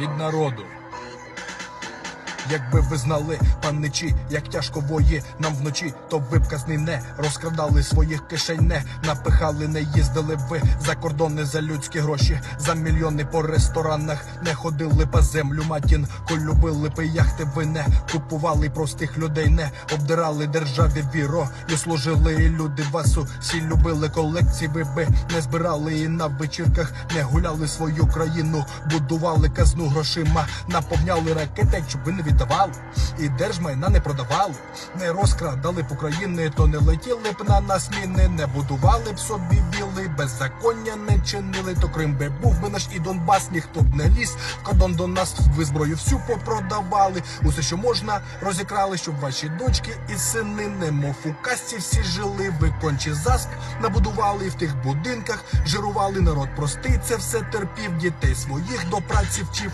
від народу. Якби ви знали, паничі, як тяжко вої нам вночі, то ви б казни не розкрадали своїх кишень, не напихали, не їздили б ви за кордони за людські гроші, за мільйони по ресторанах, не ходили по землю матін, коль любили би яхти, ви не купували простих людей, не обдирали державі віро, і служили і люди вас усі любили колекції, ви би не збирали і на вечірках не гуляли свою країну, будували казну грошима, наповняли ракети, щоб ви не віддавали, і держмайна не продавали, не розкрадали б України, то не летіли б на нас міни, не будували б собі віли, беззаконня не чинили, то Крим би був би наш і Донбас, ніхто б не ліз. Кордон до нас ви зброю всю попродавали. Усе, що можна, розікрали, щоб ваші дочки і сини, немов у касті всі жили. Ви кончі заск набудували в тих будинках, жирували народ простий, це все терпів, дітей своїх до праці вчив.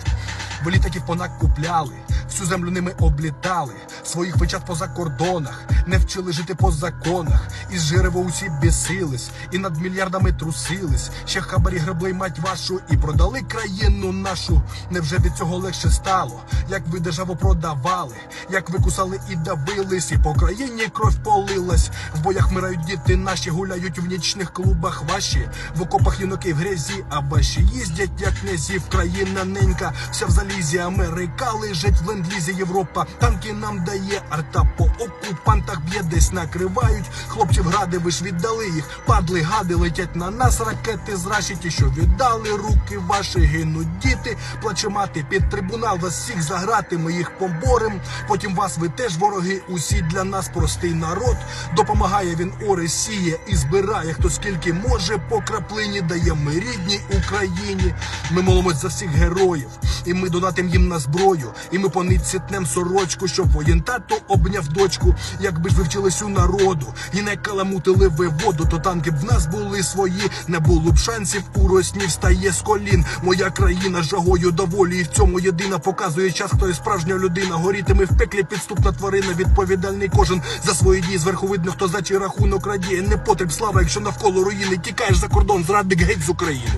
Ви літаків понакупляли, всю землю ними облітали, своїх вичат по закордонах, не вчили жити по законах, із жирево усі бісились, і над мільярдами трусились, ще хабарі гребли мать вашу, і продали країну нашу. Невже від цього легше стало? Як ви державу продавали, як ви кусали і давились, і по країні кров полилась. В боях мирають діти наші, гуляють в нічних клубах ваші, в окопах юнаки в грязі, а ваші їздять, як князів, країна ненька, вся в залізі, Америка лежить в ленд-лізі Європа. Танки нам дає, арта по окупантах б'є, десь накривають. Хлопців гради, ви ж віддали їх, падли, гади летять нас, ракети зращі ті, що віддали руки ваші, гинуть діти, плаче мати під трибунал, вас всіх заграти, ми їх поборем. Потім вас ви теж вороги, усі для нас простий народ. Допомагає він ори сіє і збирає, хто скільки може по краплині дає ми рідній Україні. Ми молимось за всіх героїв, і ми донатим їм на зброю. І ми по нитці тнем сорочку, щоб воєн тато обняв дочку. Якби ж ви вчились у народу і не каламутили ви воду, то танки б в нас були свої, не було б шансів у росні встає з колін. Моя країна жагою доволі і в цьому єдина показує час, хто є справжня людина. Горітиме в пеклі підступна тварина, відповідальний кожен за свої дії. Зверху видно, хто за чий рахунок радіє. Не потріб слава, якщо навколо руїни тікаєш за кордон, зрадник геть з України.